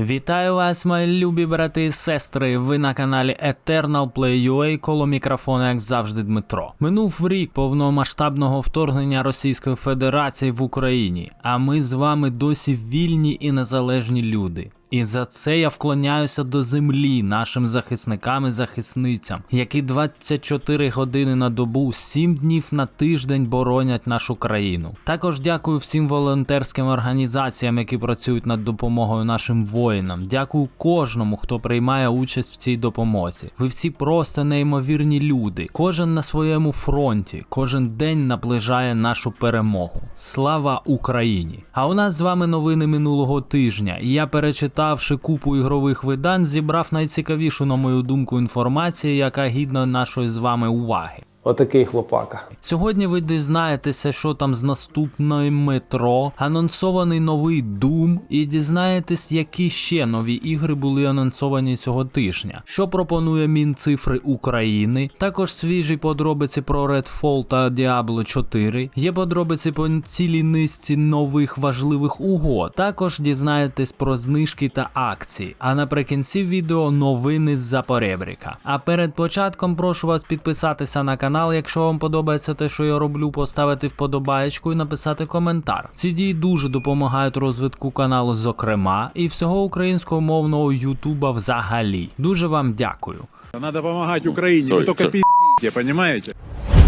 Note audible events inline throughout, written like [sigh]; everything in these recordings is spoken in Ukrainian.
Вітаю вас, мої любі брати і сестри. Ви на каналі Eternal Play UA, коло мікрофона, як завжди, Дмитро. Минув рік повномасштабного вторгнення Російської Федерації в Україні, а ми з вами досі вільні і незалежні люди. І за це я вклоняюся до землі нашим захисникам і захисницям, які 24 години на добу, 7 днів на тиждень боронять нашу країну. Також дякую всім волонтерським організаціям, які працюють над допомогою нашим воїнам. Дякую кожному, хто приймає участь в цій допомозі. Ви всі просто неймовірні люди. Кожен на своєму фронті, кожен день наближає нашу перемогу. Слава Україні! А у нас з вами новини минулого тижня. І я перечитавши купу ігрових видань, зібрав найцікавішу, на мою думку, інформацію, яка гідна нашої з вами уваги. Отакий хлопака. Сьогодні ви дізнаєтеся, що там з наступної метро, анонсований новий Doom, і дізнаєтесь, які ще нові ігри були анонсовані цього тижня. Що пропонує Мінцифри України, також свіжі подробиці про Redfall та Diablo 4. Є подробиці по цілій низці нових важливих угод. Також дізнаєтесь про знижки та акції. А наприкінці відео новини з-за поребрика. А перед початком прошу вас підписатися на канал, якщо вам подобається те, що я роблю, поставити вподобаєчку і написати коментар. Ці дії дуже допомагають розвитку каналу, зокрема, і всього українського мовного ютуба взагалі. Дуже вам дякую. Треба допомагати Україні, ви тільки только sorry.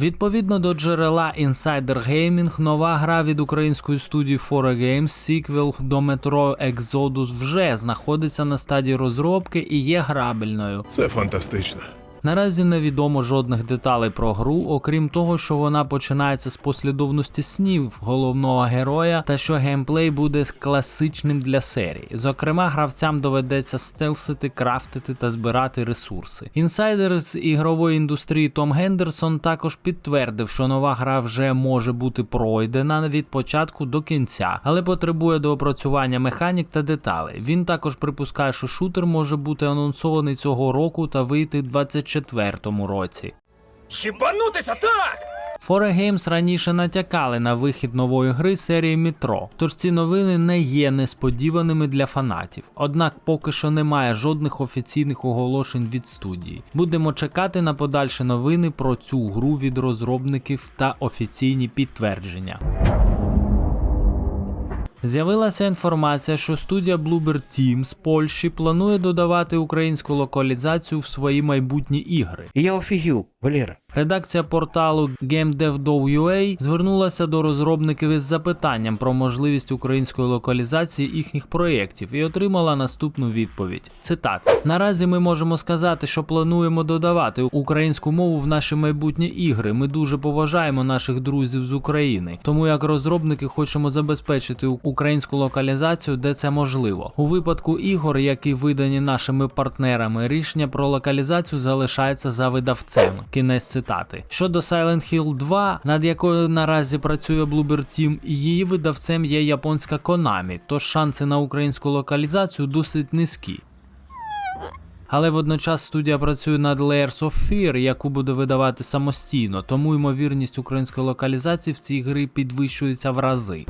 Відповідно до джерела Insider Gaming, нова гра від української студії Fora Games, сіквел до Metro Exodus вже знаходиться на стадії розробки і є грабельною. Це фантастично. Наразі не відомо жодних деталей про гру, окрім того, що вона починається з послідовності снів головного героя, та що геймплей буде класичним для серії. Зокрема, гравцям доведеться стелсити, крафтити та збирати ресурси. Інсайдер з ігрової індустрії Том Гендерсон також підтвердив, що нова гра вже може бути пройдена від початку до кінця, але потребує доопрацювання механік та деталей. Він також припускає, що шутер може бути анонсований цього року та вийти 24 2004 році. Хібанутися так! Games раніше натякали на вихід нової гри серії Метро, тож ці новини не є несподіваними для фанатів. Однак поки що немає жодних офіційних оголошень від студії. Будемо чекати на подальші новини про цю гру від розробників та офіційні підтвердження. З'явилася інформація, що студія Bluebird Team з Польщі планує додавати українську локалізацію в свої майбутні ігри. Я офігів, Валера. Редакція порталу GameDev.ua звернулася до розробників із запитанням про можливість української локалізації їхніх проєктів і отримала наступну відповідь. Цитат: Наразі ми можемо сказати, що плануємо додавати українську мову в наші майбутні ігри. Ми дуже поважаємо наших друзів з України, тому як розробники хочемо забезпечити українську локалізацію, де це можливо. У випадку ігор, які видані нашими партнерами, рішення про локалізацію залишається за видавцем. Кінець цитати. Щодо Silent Hill 2, над якою наразі працює Bluebird Team, її видавцем є японська Konami, тож шанси на українську локалізацію досить низькі. Але водночас студія працює над Layers of Fear, яку буде видавати самостійно, тому ймовірність української локалізації в цій грі підвищується в рази.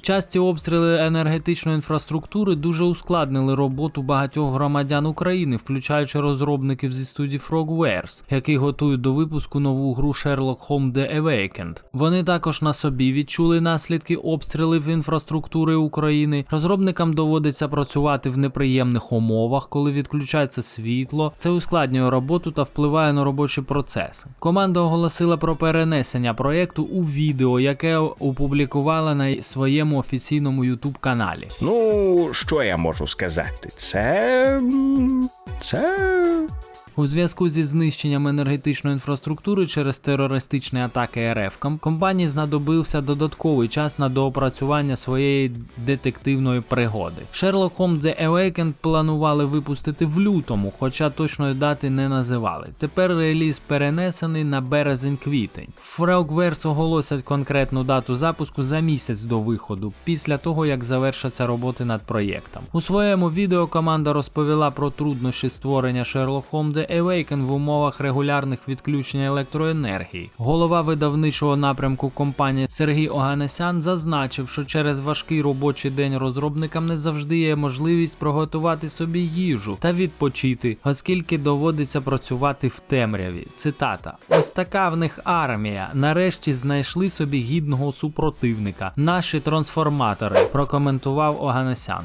Часті обстріли енергетичної інфраструктури дуже ускладнили роботу багатьох громадян України, включаючи розробників зі студії Frogwares, які готують до випуску нову гру Sherlock Holmes The Awakened. Вони також на собі відчули наслідки обстрілів інфраструктури України. Розробникам доводиться працювати в неприємних умовах, коли відключається світло. Це ускладнює роботу та впливає на робочі процеси. Команда оголосила про перенесення проєкту у відео, яке опублікувала на своєму офіційному YouTube каналі. Ну, що я можу сказати? Це. Це. У зв'язку зі знищенням енергетичної інфраструктури через терористичні атаки РФ компанії знадобився додатковий час на доопрацювання своєї детективної пригоди. Sherlock Holmes The Awakened планували випустити в лютому, хоча точної дати не називали. Тепер реліз перенесений на березень-квітень. Frogwares оголосять конкретну дату запуску за місяць до виходу, після того як завершаться роботи над проєктом. У своєму відео команда розповіла про труднощі створення Sherlock Holmes The Awaken в умовах регулярних відключень електроенергії. Голова видавничого напрямку компанії Сергій Оганесян зазначив, що через важкий робочий день розробникам не завжди є можливість приготувати собі їжу та відпочити, оскільки доводиться працювати в темряві. Цитата: Ось така в них армія. Нарешті знайшли собі гідного супротивника. Наші трансформатори, прокоментував Оганесян.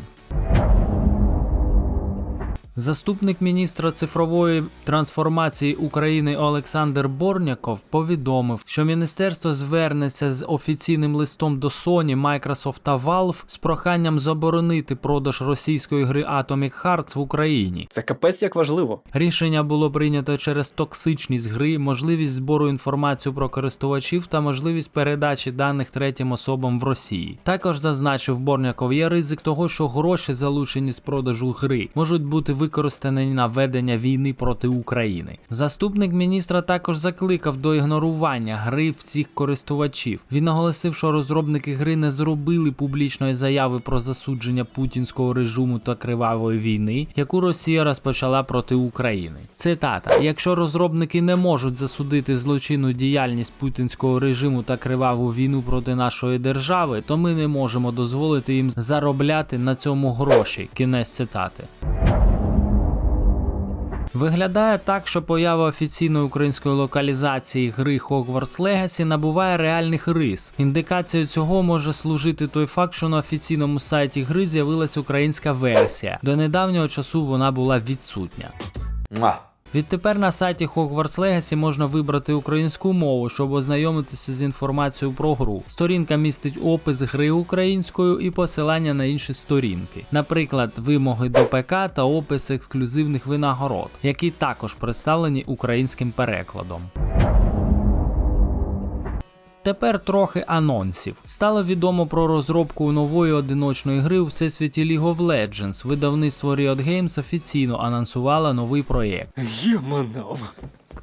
Заступник міністра цифрової трансформації України Олександр Борняков повідомив, що міністерство звернеться з офіційним листом до Sony, Microsoft та Valve з проханням заборонити продаж російської гри Atomic Hearts в Україні. Це капець як важливо. Рішення було прийнято через токсичність гри, можливість збору інформації про користувачів та можливість передачі даних третім особам в Росії. Також зазначив Борняков, є ризик того, що гроші, залучені з продажу гри, можуть бути використані на ведення війни проти України. Заступник міністра також закликав до ігнорування гри всіх користувачів. Він наголосив, що розробники гри не зробили публічної заяви про засудження путінського режиму та кривавої війни, яку Росія розпочала проти України. Цитата: якщо розробники не можуть засудити злочинну діяльність путінського режиму та криваву війну проти нашої держави, то ми не можемо дозволити їм заробляти на цьому гроші. Кінець цитати. Виглядає так, що поява офіційної української локалізації гри Hogwarts Legacy набуває реальних рис. Індикацією цього може служити той факт, що на офіційному сайті гри з'явилась українська версія. До недавнього часу вона була відсутня. Відтепер на сайті Hogwarts Legacy можна вибрати українську мову, щоб ознайомитися з інформацією про гру. Сторінка містить опис гри українською і посилання на інші сторінки, наприклад, вимоги до ПК та опис ексклюзивних винагород, які також представлені українським перекладом. Тепер трохи анонсів. Стало відомо про розробку нової одиночної гри у всесвіті League of Legends. Видавництво Riot Games офіційно анонсувало новий проєкт. Єманов.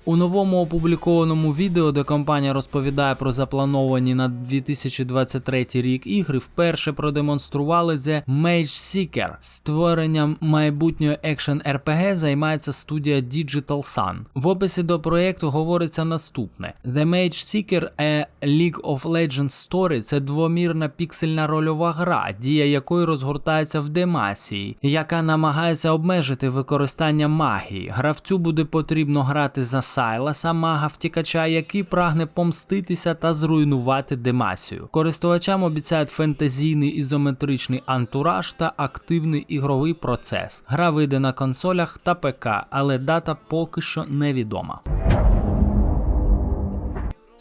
У новому опублікованому відео, де компанія розповідає про заплановані на 2023 рік ігри, вперше продемонстрували The Mage Seeker. Створенням майбутнього екшен RPG займається студія Digital Sun. В описі до проєкту говориться наступне: The Mage Seeker A League of Legends Story це двомірна піксельна рольова гра, дія якої розгортається в демасії, яка намагається обмежити використання магії. Гравцю буде потрібно грати за Сайласа, мага втікача, який прагне помститися та зруйнувати демасію. Користувачам обіцяють фентезійний ізометричний антураж та активний ігровий процес. Гра вийде на консолях та ПК, але дата поки що невідома.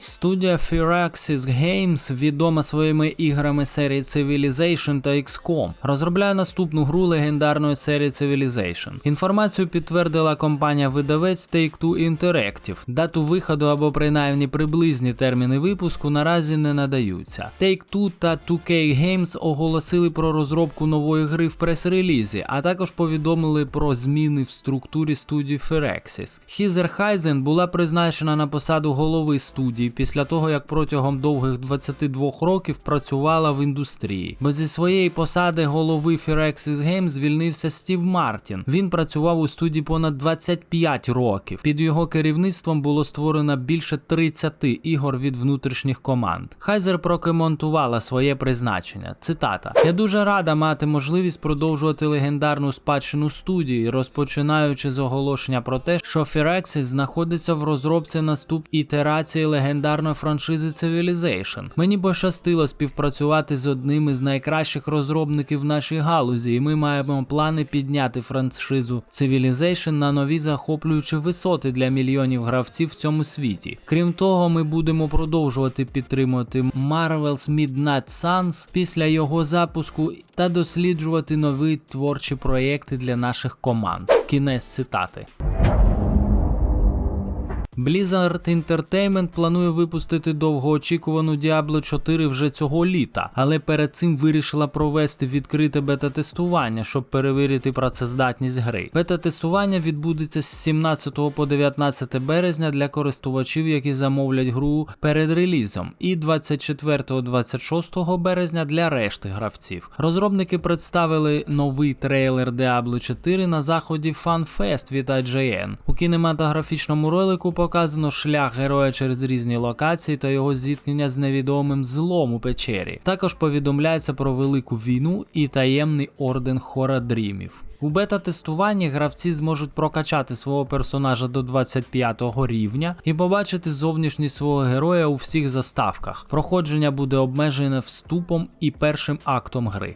Студія Firaxis Games відома своїми іграми серії Civilization та XCOM, розробляє наступну гру легендарної серії Civilization. Інформацію підтвердила компанія-видавець Take-Two Interactive. Дату виходу або принаймні приблизні терміни випуску наразі не надаються. Take-Two та 2K Games оголосили про розробку нової гри в прес-релізі, а також повідомили про зміни в структурі студії Firaxis. Хізер Хайзен була призначена на посаду голови студії після того, як протягом довгих 22 років працювала в індустрії. Бо зі своєї посади голови Firaxis Games звільнився Стів Мартін. Він працював у студії понад 25 років. Під його керівництвом було створено більше 30 ігор від внутрішніх команд. Хайзер прокоментувала своє призначення. Цитата: Я дуже рада мати можливість продовжувати легендарну спадщину студії, розпочинаючи з оголошення про те, що Firaxis знаходиться в розробці наступ ітерації легендарної франшизи Civilization. Мені пощастило співпрацювати з одним із найкращих розробників в нашій галузі, і ми маємо плани підняти франшизу Civilization на нові захоплюючі висоти для мільйонів гравців в цьому світі. Крім того, ми будемо продовжувати підтримувати Marvel's Midnight Suns після його запуску та досліджувати нові творчі проєкти для наших команд. Кінець цитати. Blizzard Entertainment планує випустити довгоочікувану Diablo 4 вже цього літа, але перед цим вирішила провести відкрите бета-тестування, щоб перевірити працездатність гри. Бета-тестування відбудеться з 17 по 19 березня для користувачів, які замовлять гру перед релізом, і 24-26 березня для решти гравців. Розробники представили новий трейлер Diablo 4 на заході FanFest від IGN. У кінематографічному ролику показано шлях героя через різні локації та його зіткнення з невідомим злом у печері. Також повідомляється про велику війну і таємний орден Хорадрімів. У бета-тестуванні гравці зможуть прокачати свого персонажа до 25 рівня і побачити зовнішність свого героя у всіх заставках. Проходження буде обмежене вступом і першим актом гри.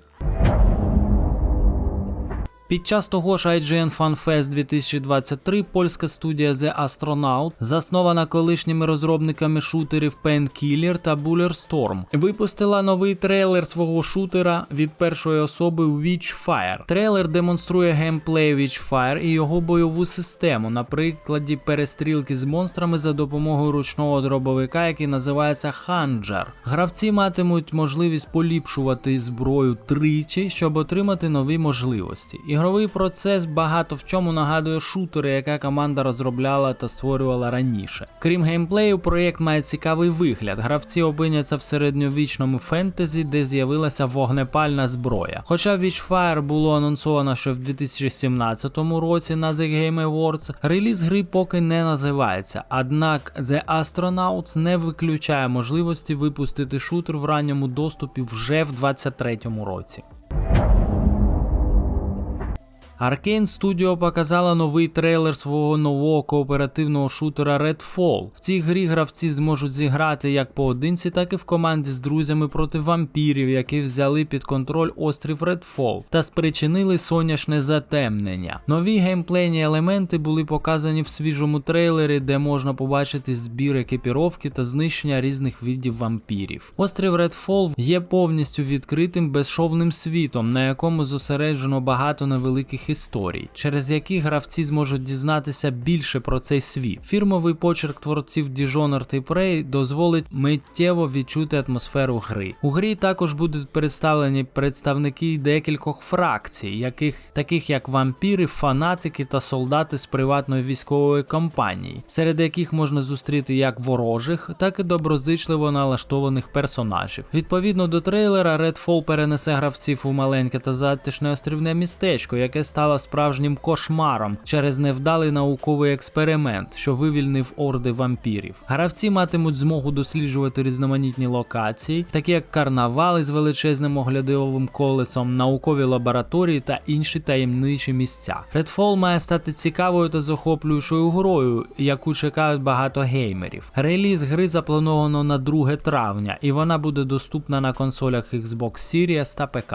Під час того ж IGN FanFest 2023 польська студія The Astronaut, заснована колишніми розробниками шутерів Painkiller та Bulletstorm, випустила новий трейлер свого шутера від першої особи Witchfire. Трейлер демонструє геймплей Witchfire і його бойову систему на прикладі перестрілки з монстрами за допомогою ручного дробовика, який називається Hunter. Гравці матимуть можливість поліпшувати зброю тричі, щоб отримати нові можливості. Ігровий процес багато в чому нагадує шутери, яка команда розробляла та створювала раніше. Крім геймплею, проєкт має цікавий вигляд. Гравці опиняться в середньовічному фентезі, де з'явилася вогнепальна зброя. Хоча Witchfire було анонсовано ще в 2017 році на The Game Awards, реліз гри поки не називається. Однак The Astronauts не виключає можливості випустити шутер в ранньому доступі вже в 2023 році. Arkane Studio показала новий трейлер свого нового кооперативного шутера Redfall. В цій грі гравці зможуть зіграти як поодинці, так і в команді з друзями проти вампірів, які взяли під контроль острів Redfall та спричинили сонячне затемнення. Нові геймплейні елементи були показані в свіжому трейлері, де можна побачити збір екіпіровки та знищення різних видів вампірів. Острів Redfall є повністю відкритим безшовним світом, на якому зосереджено багато невеликих історій, через які гравці зможуть дізнатися більше про цей світ. Фірмовий почерк творців Dishonored і Prey дозволить миттєво відчути атмосферу гри. У грі також будуть представлені представники декількох фракцій, яких таких як вампіри, фанатики та солдати з приватної військової компанії, серед яких можна зустріти як ворожих, так і доброзичливо налаштованих персонажів. Відповідно до трейлера, Redfall перенесе гравців у маленьке та затишне острівне містечко, яке стало справжнім кошмаром через невдалий науковий експеримент, що вивільнив орди вампірів. Гравці матимуть змогу досліджувати різноманітні локації, такі як карнавали з величезним оглядовим колесом, наукові лабораторії та інші таємничі місця. Redfall має стати цікавою та захоплюючою грою, яку чекають багато геймерів. Реліз гри заплановано на 2 травня, і вона буде доступна на консолях Xbox Series та ПК.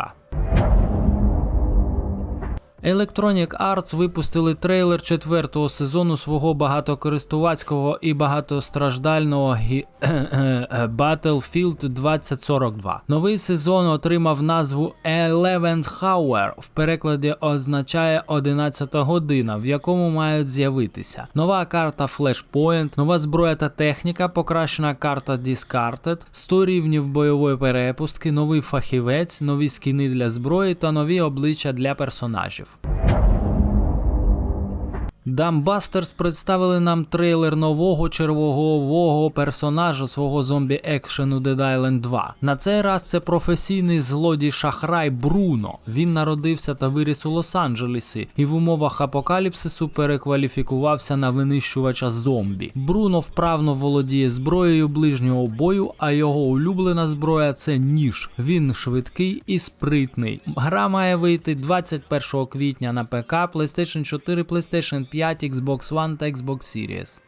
Electronic Arts випустили трейлер четвертого сезону свого багатокористувацького і багатостраждального гі... [coughs] Battlefield 2042. Новий сезон отримав назву Eleventh Hour, в перекладі означає 11 година, в якому мають з'явитися нова карта Flashpoint, нова зброя та техніка, покращена карта Discarded, 100 рівнів бойової перепустки, новий фахівець, нові скіни для зброї та нові обличчя для персонажів. Дамбастерс представили нам трейлер нового червогового персонажа свого зомбі екшену Dead Island 2. На цей раз це професійний злодій шахрай Бруно. Він народився та виріс у Лос-Анджелесі і в умовах апокаліпсису перекваліфікувався на винищувача зомбі. Бруно вправно володіє зброєю ближнього бою, а його улюблена зброя це ніж. Він швидкий і спритний. Гра має вийти 21 квітня на ПК, PlayStation 4, PlayStation 5, Xbox One та Xbox Series.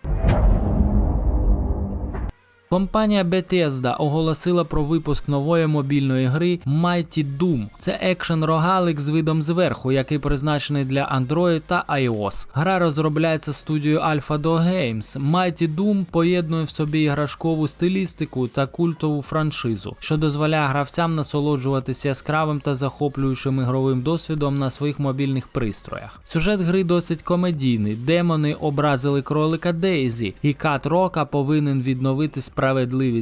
Компанія Bethesda оголосила про випуск нової мобільної гри Mighty Doom. Це екшен рогалик з видом зверху, який призначений для Android та iOS. Гра розробляється студією AlphaDo Games. Mighty Doom поєднує в собі іграшкову стилістику та культову франшизу, що дозволяє гравцям насолоджуватися яскравим та захоплюючим ігровим досвідом на своїх мобільних пристроях. Сюжет гри досить комедійний. Демони образили кролика Дейзі, і Кат Рока повинен відновити справедливість,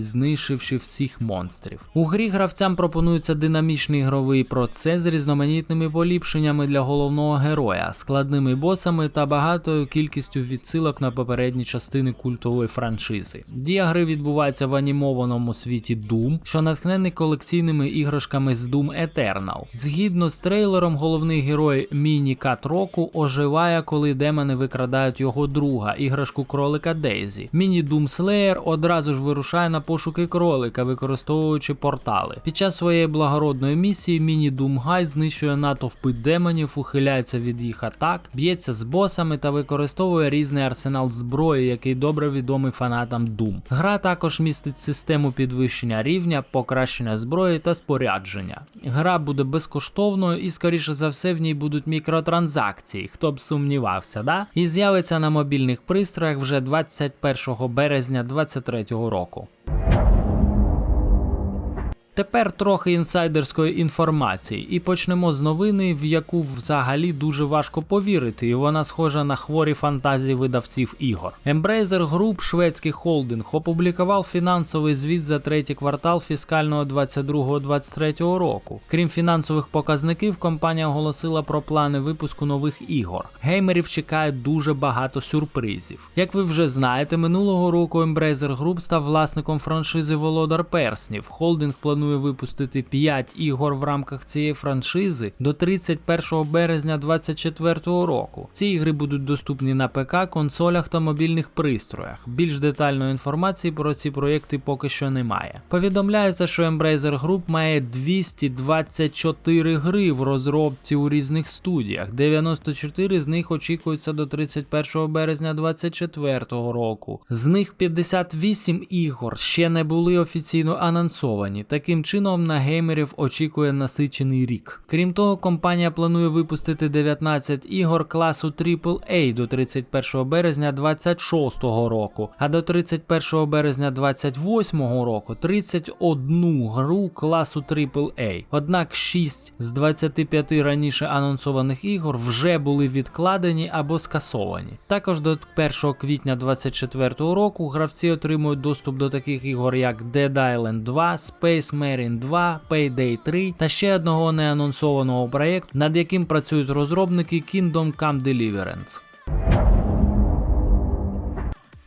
знищивши всіх монстрів. У грі гравцям пропонується динамічний ігровий процес з різноманітними поліпшеннями для головного героя, складними босами та багатою кількістю відсилок на попередні частини культової франшизи. Дія гри відбувається в анімованому світі Doom, що натхнений колекційними іграшками з Doom Eternal. Згідно з трейлером, головний герой Міні Кат Року оживає, коли демони викрадають його друга, іграшку кролика Дейзі. Міні Doom Slayer одразу ж вирушає на пошуки кролика, використовуючи портали. Під час своєї благородної місії Міні Doom Гай знищує натовпи демонів, ухиляється від їх атак, б'ється з босами та використовує різний арсенал зброї, який добре відомий фанатам Doom. Гра також містить систему підвищення рівня, покращення зброї та спорядження. Гра буде безкоштовною і, скоріше за все, в ній будуть мікротранзакції, хто б сумнівався, да? І з'явиться на мобільних пристроях вже 21 березня 2023 року року. Тепер трохи інсайдерської інформації, і почнемо з новини, в яку взагалі дуже важко повірити, і вона схожа на хворі фантазії видавців ігор. Embracer Group, шведський холдинг, опублікував фінансовий звіт за третій квартал фіскального 22-23 року. Крім фінансових показників, компанія оголосила про плани випуску нових ігор. Геймерів чекає дуже багато сюрпризів. Як ви вже знаєте, минулого року Embracer Group став власником франшизи Володар Перснів. Холдинг планує випустити 5 ігор в рамках цієї франшизи до 31 березня 2024 року. Ці ігри будуть доступні на ПК, консолях та мобільних пристроях. Більш детальної інформації про ці проєкти поки що немає. Повідомляється, що Embracer Group має 224 гри в розробці у різних студіях. 94 з них очікуються до 31 березня 2024 року. З них 58 ігор ще не були офіційно анонсовані. Таким чином на геймерів очікує насичений рік. Крім того, компанія планує випустити 19 ігор класу AAA до 31 березня 2026 року, а до 31 березня 2028 року 31 гру класу AAA. Однак 6 з 25 раніше анонсованих ігор вже були відкладені або скасовані. Також до 1 квітня 2024 року гравці отримують доступ до таких ігор, як Dead Island 2, Space Marine 2, Payday 3 та ще одного неанонсованого проєкту, над яким працюють розробники Kingdom Come Deliverance.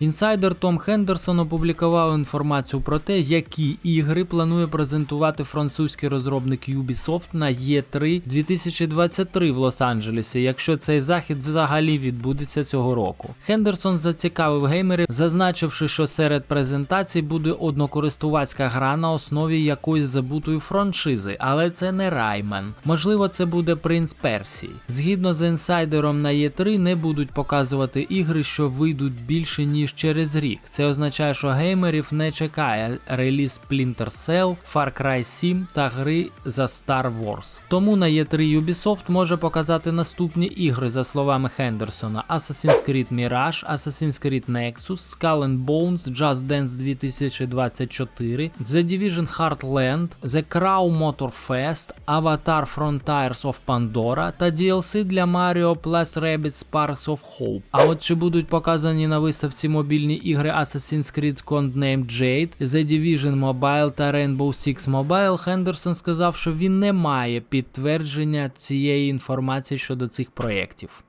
Інсайдер Том Хендерсон опублікував інформацію про те, які ігри планує презентувати французький розробник Ubisoft на E3 2023 в Лос-Анджелесі, якщо цей захід взагалі відбудеться цього року. Хендерсон зацікавив геймерів, зазначивши, що серед презентацій буде однокористувацька гра на основі якоїсь забутої франшизи, але це не Раймен. Можливо, це буде Принц Персії. Згідно з інсайдером на E3 не будуть показувати ігри, що вийдуть більше ніж через рік. Це означає, що геймерів не чекає реліз Splinter Cell, Far Cry 7 та гри за Star Wars. Тому на E3 Ubisoft може показати наступні ігри, за словами Хендерсона: Assassin's Creed Mirage, Assassin's Creed Nexus, Skull and Bones, Just Dance 2024, The Division Heartland, The Crow Motor Fest, Avatar Frontiers of Pandora та DLC для Mario Plus Rabbids Sparks of Hope. А от чи будуть показані на виставці мобільні ігри Assassin's Creed Codename Jade, The Division Mobile та Rainbow Six Mobile, Хендерсон сказав, що він не має підтвердження цієї інформації щодо цих проєктів.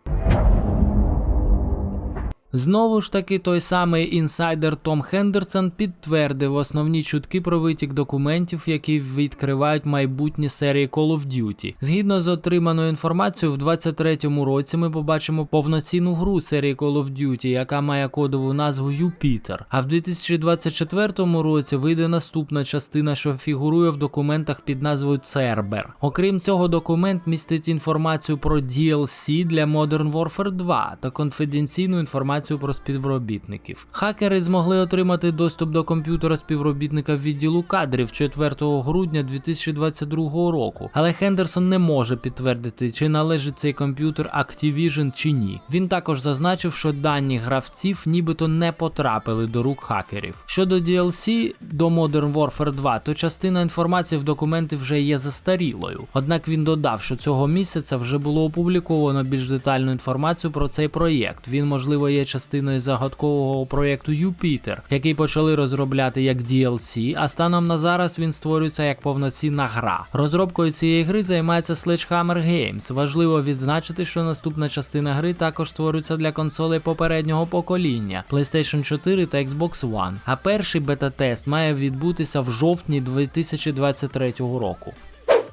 Знову ж таки, той самий інсайдер Том Хендерсон підтвердив основні чутки про витік документів, які відкривають майбутні серії Call of Duty. Згідно з отриманою інформацією, в 23-му році ми побачимо повноцінну гру серії Call of Duty, яка має кодову назву Юпітер. А в 2024 році вийде наступна частина, що фігурує в документах під назвою Цербер. Окрім цього, документ містить інформацію про DLC для Modern Warfare 2 та конфіденційну інформацію інформацію про співробітників. Хакери змогли отримати доступ до комп'ютера співробітника відділу кадрів 4 грудня 2022 року, але Хендерсон не може підтвердити, чи належить цей комп'ютер Activision чи ні. Він також зазначив, що дані гравців нібито не потрапили до рук хакерів. Щодо DLC до Modern Warfare 2, то частина інформації в документі вже є застарілою. Однак він додав, що цього місяця вже було опубліковано більш детальну інформацію про цей проєкт. Він, можливо, є частиною загадкового проєкту Юпітер, який почали розробляти як DLC, а станом на зараз він створюється як повноцінна гра. Розробкою цієї гри займається Sledgehammer Games. Важливо відзначити, що наступна частина гри також створюється для консолей попереднього покоління PlayStation 4 та Xbox One. А перший бета-тест має відбутися в жовтні 2023 року.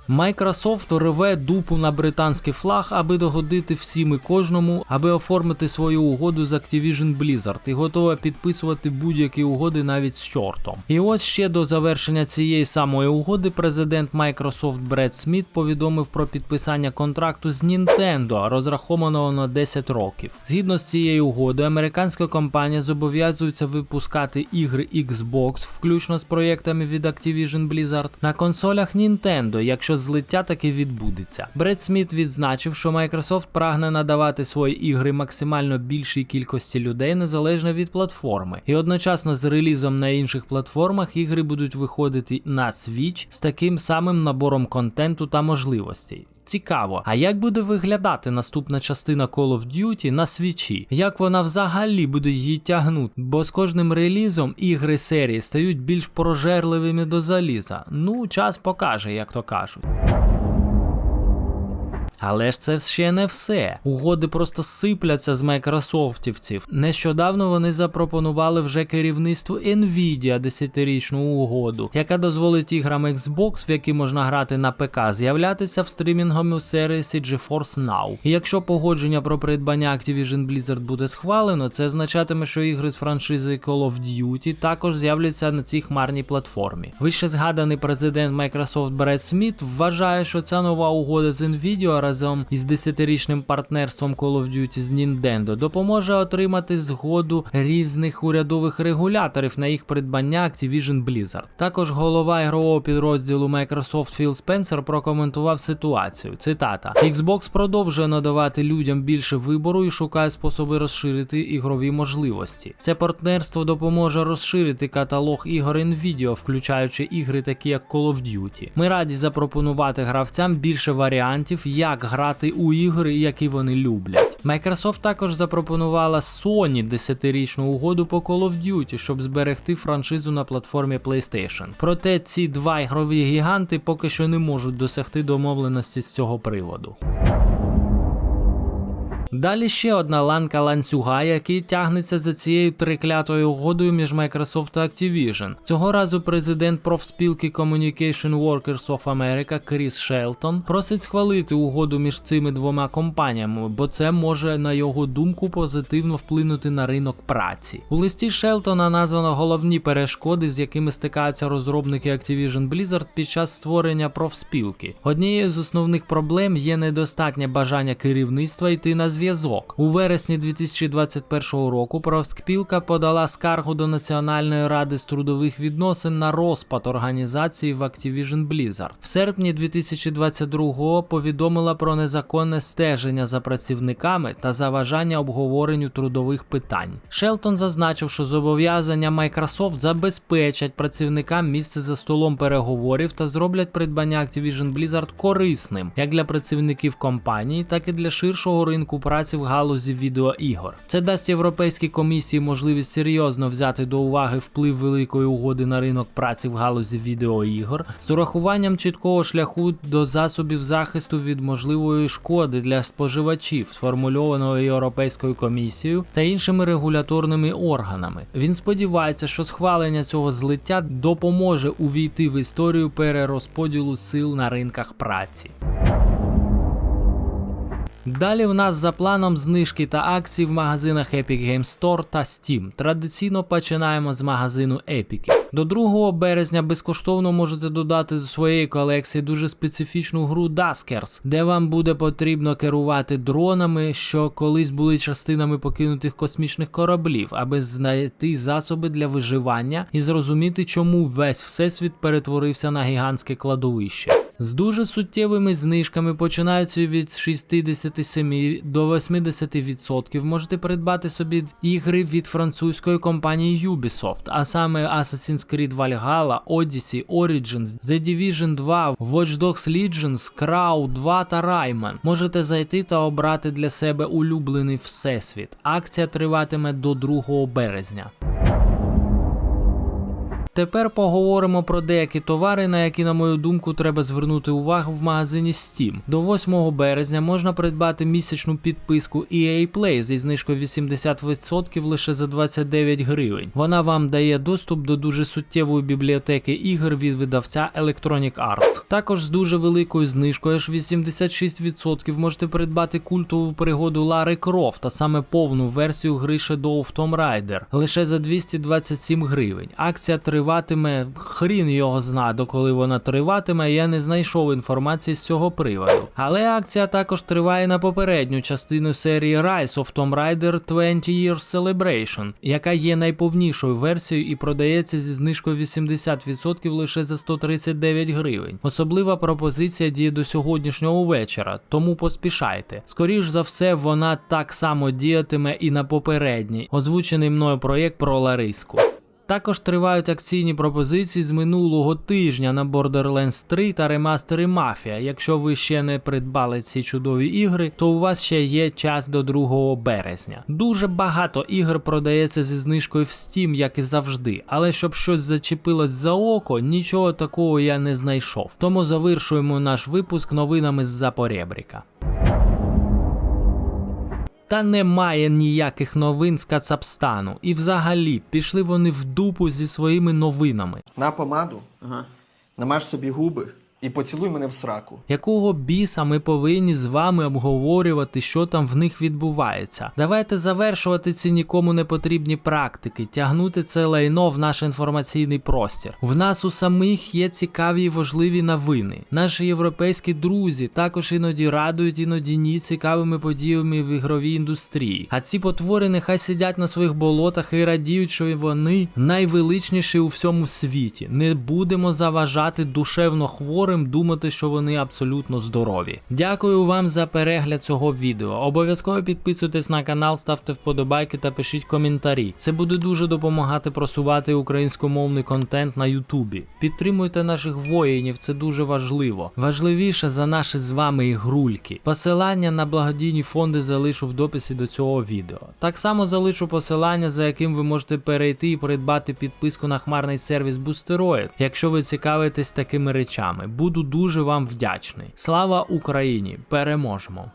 Microsoft реве дупу на британський флаг, аби догодити всім і кожному, аби оформити свою угоду з Activision Blizzard і готова підписувати будь-які угоди навіть з чортом. І ось ще до завершення цієї самої угоди президент Microsoft Бред Сміт повідомив про підписання контракту з Nintendo, розрахованого на 10 років. Згідно з цією угодою, американська компанія зобов'язується випускати ігри Xbox, включно з проєктами від Activision Blizzard, на консолях Nintendo, якщо злиття таки відбудеться. Бред Сміт відзначив, що Microsoft прагне надавати свої ігри максимально більшій кількості людей незалежно від платформи. І одночасно з релізом на інших платформах ігри будуть виходити на Switch з таким самим набором контенту та можливостей. Цікаво, а як буде виглядати наступна частина Call of Duty на свічі? Як вона взагалі буде її тягнути? Бо з кожним релізом ігри серії стають більш прожерливими до заліза. Ну, час покаже, як то кажуть. Але ж це ще не все. Угоди просто сипляться з майкрософтівців. Нещодавно вони запропонували вже керівництву Nvidia 10-річну угоду, яка дозволить іграм Xbox, в які можна грати на ПК, з'являтися в стрімінговому сервісі GeForce Now. І якщо погодження про придбання Activision Blizzard буде схвалено, це означатиме, що ігри з франшизи Call of Duty також з'являться на цій хмарній платформі. Вище згаданий президент Microsoft Бред Сміт вважає, що ця нова угода з Nvidia разом із 10-річним партнерством Call of Duty з Nintendo допоможе отримати згоду різних урядових регуляторів на їх придбання Activision Blizzard. Також голова ігрового підрозділу Microsoft Філ Спенсер прокоментував ситуацію. Цитата: Xbox продовжує надавати людям більше вибору і шукає способи розширити ігрові можливості. Це партнерство допоможе розширити каталог ігор Nvidia, включаючи ігри, такі як Call of Duty. Ми раді запропонувати гравцям більше варіантів, як грати у ігри, які вони люблять. Microsoft також запропонувала Sony 10-річну угоду по Call of Duty, щоб зберегти франшизу на платформі PlayStation. Проте ці два ігрові гіганти поки що не можуть досягти домовленості з цього приводу. Далі ще одна ланка ланцюга, який тягнеться за цією триклятою угодою між Microsoft та Activision. Цього разу президент профспілки Communication Workers of America Кріс Шелтон просить схвалити угоду між цими двома компаніями, бо це може, на його думку, позитивно вплинути на ринок праці. У листі Шелтона названо головні перешкоди, з якими стикаються розробники Activision Blizzard під час створення профспілки. Однією з основних проблем є недостатнє бажання керівництва йти на зв'язок. У вересні 2021 року профспілка подала скаргу до Національної ради з трудових відносин на розпад організації в Activision Blizzard. В серпні 2022-го повідомила про незаконне стеження за працівниками та заважання обговоренню трудових питань. Шелтон зазначив, що зобов'язання Microsoft забезпечать працівникам місце за столом переговорів та зроблять придбання Activision Blizzard корисним як для працівників компанії, так і для ширшого ринку праці в галузі відеоігор. Це дасть Європейській комісії можливість серйозно взяти до уваги вплив великої угоди на ринок праці в галузі відеоігор з урахуванням чіткого шляху до засобів захисту від можливої шкоди для споживачів, сформульованого Європейською комісією та іншими регуляторними органами. Він сподівається, що схвалення цього злиття допоможе увійти в історію перерозподілу сил на ринках праці. Далі в нас за планом знижки та акції в магазинах Epic Games Store та Steam. Традиційно починаємо з магазину Епіків. До 2 березня безкоштовно можете додати до своєї колекції дуже специфічну гру Duskers, де вам буде потрібно керувати дронами, що колись були частинами покинутих космічних кораблів, аби знайти засоби для виживання і зрозуміти, чому весь всесвіт перетворився на гігантське кладовище. З дуже суттєвими знижками починаються від 67 до 80%. Можете придбати собі ігри від французької компанії Ubisoft, а саме Assassin's Creed Valhalla, Odyssey, Origins, The Division 2, Watch Dogs Legions, Crow 2 та Rayman. Можете зайти та обрати для себе улюблений всесвіт. Акція триватиме до 2 березня. Тепер поговоримо про деякі товари, на які, на мою думку, треба звернути увагу в магазині Steam. До 8 березня можна придбати місячну підписку EA Play зі знижкою 80% лише за 29 гривень. Вона вам дає доступ до дуже суттєвої бібліотеки ігор від видавця Electronic Arts. Також з дуже великою знижкою аж 86% можете придбати культову пригоду Лари Крофт, а саме повну версію гри Shadow of Tomb Raider лише за 227 гривень. Акція триватиме, хрін його зна, доколи вона триватиме, я не знайшов інформації з цього приводу. Але акція також триває на попередню частину серії Rise of Tomb Raider 20 Years Celebration, яка є найповнішою версією і продається зі знижкою 80% лише за 139 гривень. Особлива пропозиція діє до сьогоднішнього вечора, тому поспішайте. Скоріш за все, вона так само діятиме і на попередній, озвучений мною проєкт про Лариску. Також тривають акційні пропозиції з минулого тижня на Borderlands 3 та ремастери Mafia. Якщо ви ще не придбали ці чудові ігри, то у вас ще є час до 2 березня. Дуже багато ігор продається зі знижкою в Steam, як і завжди. Але щоб щось зачепилось за око, нічого такого я не знайшов. Тому завершуємо наш випуск новинами з-за поребріка. Та немає ніяких новин з Кацапстану. І взагалі пішли вони в дупу зі своїми новинами. На помаду, намаж собі губи і поцілуй мене в сраку. Якого біса ми повинні з вами обговорювати, що там в них відбувається? Давайте завершувати ці нікому не потрібні практики, тягнути це лайно в наш інформаційний простір. В нас у самих є цікаві і важливі новини. Наші європейські друзі також іноді радують, іноді ні цікавими подіями в ігровій індустрії. А ці потвори нехай сидять на своїх болотах і радіють, що вони найвеличніші у всьому світі. Не будемо заважати душевно хворим думати, що вони абсолютно здорові. Дякую вам за перегляд цього відео. Обов'язково підписуйтесь на канал, ставте вподобайки та пишіть коментарі. Це буде дуже допомагати просувати українськомовний контент на Ютубі. Підтримуйте наших воїнів, це дуже важливо. Важливіше за наші з вами ігрульки. Посилання на благодійні фонди залишу в дописі до цього відео. Так само залишу посилання, за яким ви можете перейти і придбати підписку на хмарний сервіс Boosteroid, якщо ви цікавитесь такими речами. Буду дуже вам вдячний. Слава Україні! Переможемо!